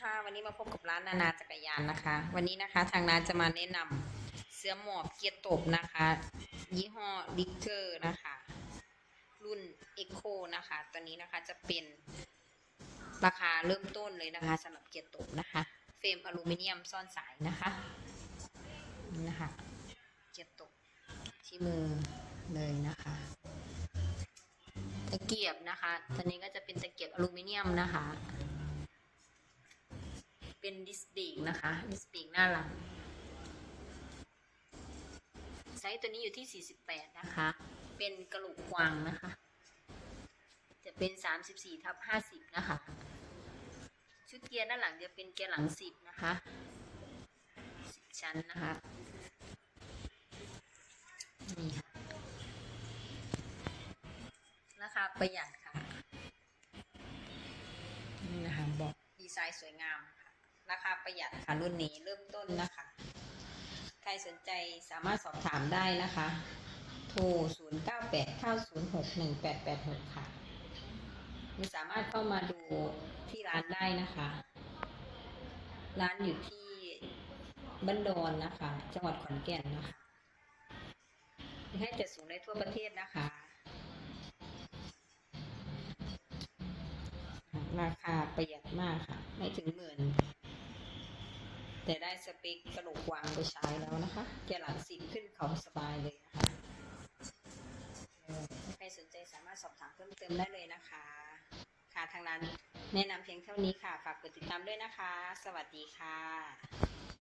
ค่ะ วันนี้มาพบกับร้านนานาจักรยานนะคะ วันนี้นะคะทางร้านจะมาแนะนำเสื้อหมอบเกียร์ตบนะคะ ยี่ห้อดิกเกอร์นะคะ รุ่น Echo นะคะ ตัวนี้นะคะจะเป็นราคาเริ่มต้นเลยนะคะสำหรับเกียร์ตบนะคะ เฟรมอลูมิเนียมซ่อนสายนะคะนี่นะคะ เกียร์ตบที่มือเลยนะคะตะเกียบนะคะ ตัวนี้ก็จะเป็นตะเกียบอลูมิเนียมนะคะ เป็นดิสปีกนะคะ ดิสปีกหน้าหลัง ไซส์ตัวนี้อยู่ที่ 48 นะคะ เป็นกระโหลกกวางนะคะ จะเป็น 34ทับ50 นะคะ ชุดเกียร์ด้านหลังจะเป็นเกียร์หลัง 10 นะคะ 10 ชั้นนะคะ นี่ค่ะ ราคาประหยัดค่ะ นี่นะคะบอกดีไซน์สวยงามค่ะ ราคาประหยัดค่ะรุ่นนี้เริ่มต้นนะคะ ใครสนใจสามารถสอบถามได้นะคะ โทร 0 9 8 9 0 6 1 8 8 6 ค่ะคุณสามารถเข้ามาดูที่ร้านได้นะคะ ร้านอยู่ที่บ้านโดนนะคะ จังหวัดขอนแก่นนะคะให้จัดส่งได้ทั่วประเทศนะคะ ราคาประหยัดมากค่ะ ไม่ถึงหมื่น แต่ได้สเปกกระโหลกวางไปใช้แล้วนะคะแกหลังสิบขึ้นเขาสบายเลยนะคะใครสนใจสามารถสอบถามเพิ่มเติมได้เลยนะคะ ค่ะทางร้านแนะนำเพียงเท่านี้ค่ะ ฝากกดติดตามด้วยนะคะ สวัสดีค่ะ